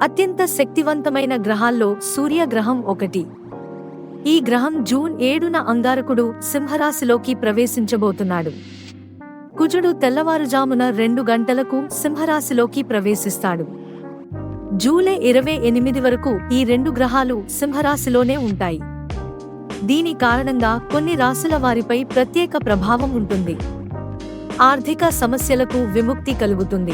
అత్యంత శక్తివంతమైన గ్రహాల్లో సూర్యగ్రహం ఒకటి. ఈ గ్రహం జూన్ ఏడున అంగారకుడు సింహరాశిలోకి ప్రవేశించబోతున్నాడు. కుజుడు తెల్లవారుజామున రెండు గంటలకు సింహరాశిలోకి ప్రవేశిస్తాడు. జూలై ఇరవై ఎనిమిది వరకు ఈ రెండు గ్రహాలు సింహరాశిలోనే ఉంటాయి. దీని కారణంగా కొన్ని రాశుల వారిపై ప్రత్యేక ప్రభావం ఉంటుంది. ఆర్థిక సమస్యలకు విముక్తి కలుగుతుంది.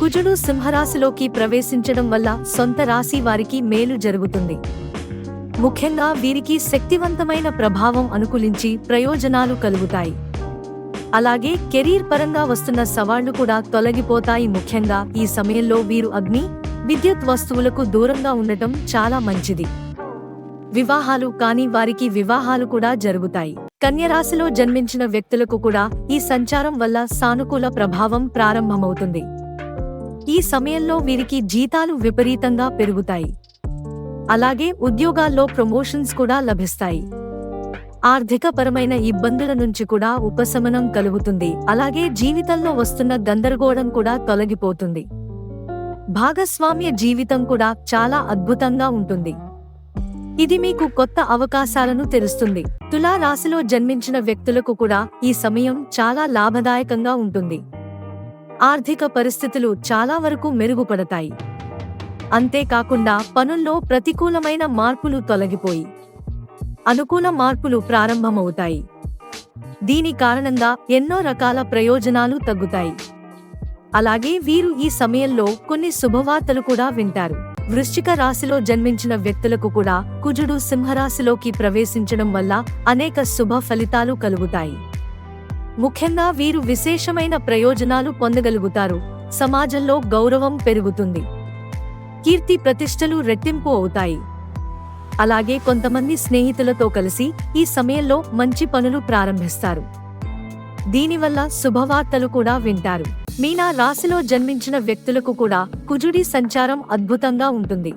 కుజుడు సింహరాశిలోకి ప్రవేశించడం వల్ల సొంత రాశి వారికి మేలు జరుగుతుంది. ముఖ్యంగా వీరికి శక్తివంతమైన ప్రభావం అనుకూలించి ప్రయోజనాలు కలుగుతాయి. అలాగే కెరీర్ పరంగా వస్తున్న సవాళ్ళు కూడా తొలగిపోతాయి. ముఖ్యంగా ఈ సమయంలో వీరు అగ్ని విద్యుత్ వస్తువులకు దూరంగా ఉండటం చాలా మంచిది. వివాహాలు కాని వారికి వివాహాలు కూడా జరుగుతాయి. కన్యరాశిలో జన్మించిన వ్యక్తులకు కూడా ఈ సంచారం వల్ల సానుకూల ప్రభావం ప్రారంభమవుతుంది. ఈ సమయంలో వీరికి జీతాలు విపరీతంగా పెరుగుతాయి. అలాగే ఉద్యోగాల్లో ప్రమోషన్స్ కూడా లభిస్తాయి. ఆర్థికపరమైన ఇబ్బందుల నుంచి కూడా ఉపశమనం కలుగుతుంది. అలాగే జీవితంలో వస్తున్న గందరగోళం కూడా తొలగిపోతుంది. భాగస్వామ్య జీవితం కూడా చాలా అద్భుతంగా ఉంటుంది. ఇది మీకు కొత్త అవకాశాలను తెరుస్తుంది. తులా రాశిలో జన్మించిన వ్యక్తులకు కూడా ఈ సమయం చాలా లాభదాయకంగా ఉంటుంది. ఆర్థిక పరిస్థితులు చాలా వరకు మెరుగుపడతాయి. అంతేకాకుండా పనుల్లో ప్రతికూలమైన మార్పులు తొలగిపోయి అనుకూల మార్పులు ప్రారంభమవుతాయి. దీని కారణంగా ఎన్నో రకాల ప్రయోజనాలు తగ్గుతాయి. అలాగే వీరు ఈ సమయంలో కొన్ని శుభవార్తలు కూడా వింటారు. వృశ్చిక రాశిలో జన్మించిన వ్యక్తులకు కూడా కుజుడు సింహరాశిలోకి ప్రవేశించడం వల్ల అనేక శుభ ఫలితాలు కలుగుతాయి. ముఖ్యంగా వీరు విశేషమైన ప్రయోజనాలు పొందగలుగుతారు. సమాజంలో గౌరవం పెరుగుతుంది. కీర్తి ప్రతిష్టలు రెట్టింపు అవుతాయి. అలాగే కొంతమంది స్నేహితులతో కలిసి ఈ సమయంలో మంచి పనులు ప్రారంభిస్తారు. దీనివల్ల శుభవార్తలు కూడా వింటారు. మీనా రాశిలో జన్మించిన వ్యక్తులకు కూడా కుజుడి సంచారం అద్భుతంగా ఉంటుంది.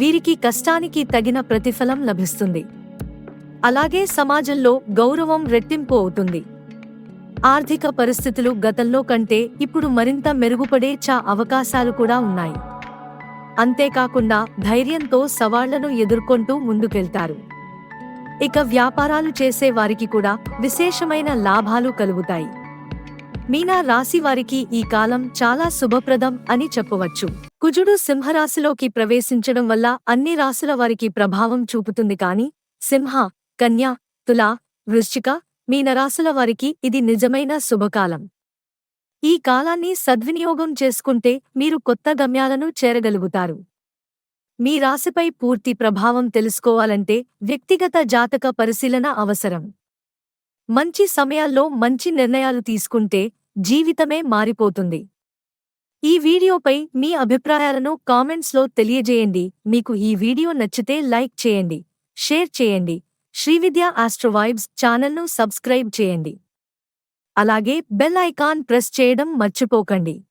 వీరికి కష్టానికి తగిన ప్రతిఫలం లభిస్తుంది. అలాగే సమాజంలో గౌరవం రెట్టింపు అవుతుంది. ఆర్థిక పరిస్థితులు గతంలో కంటే ఇప్పుడు మరింత మెరుగుపడే చా అవకాశాలు కూడా ఉన్నాయి. అంతేకాకుండా ధైర్యంతో సవాళ్ళను ఎదుర్కొంటూ ముందుకెళ్తారు. ఇక వ్యాపారాలు చేసే వారికి కూడా విశేషమైన లాభాలు కలుగుతాయి. మీనా రాశి వారికి ఈ కాలం చాలా శుభప్రదం అని చెప్పవచ్చు. కుజుడు సింహరాశిలోకి ప్రవేశించడం వల్ల అన్ని రాశుల వారికి ప్రభావం చూపుతుంది కాని సింహ కన్య తుల వృశ్చిక మీనరాశుల వారికి ఇది నిజమైన శుభకాలం. ఈ కాలాన్ని సద్వినియోగం చేసుకుంటే మీరు కొత్త గమ్యాలను చేరగలుగుతారు. మీ రాశిపై పూర్తి ప్రభావం తెలుసుకోవాలంటే వ్యక్తిగత జాతక పరిశీలన అవసరం. మంచి సమయాల్లో మంచి నిర్ణయాలు తీసుకుంటే జీవితమే మారిపోతుంది. ఈ వీడియోపై మీ అభిప్రాయాలను కామెంట్స్లో తెలియజేయండి. మీకు ఈ వీడియో నచ్చితే లైక్ చేయండి షేర్ చేయండి. శ్రీవిద్య ఆస్ట్రోవైబ్స్ ఛానల్ను సబ్స్క్రైబ్ చేయండి. అలాగే బెల్ ఐకాన్ ప్రెస్ చేయడం మర్చిపోకండి.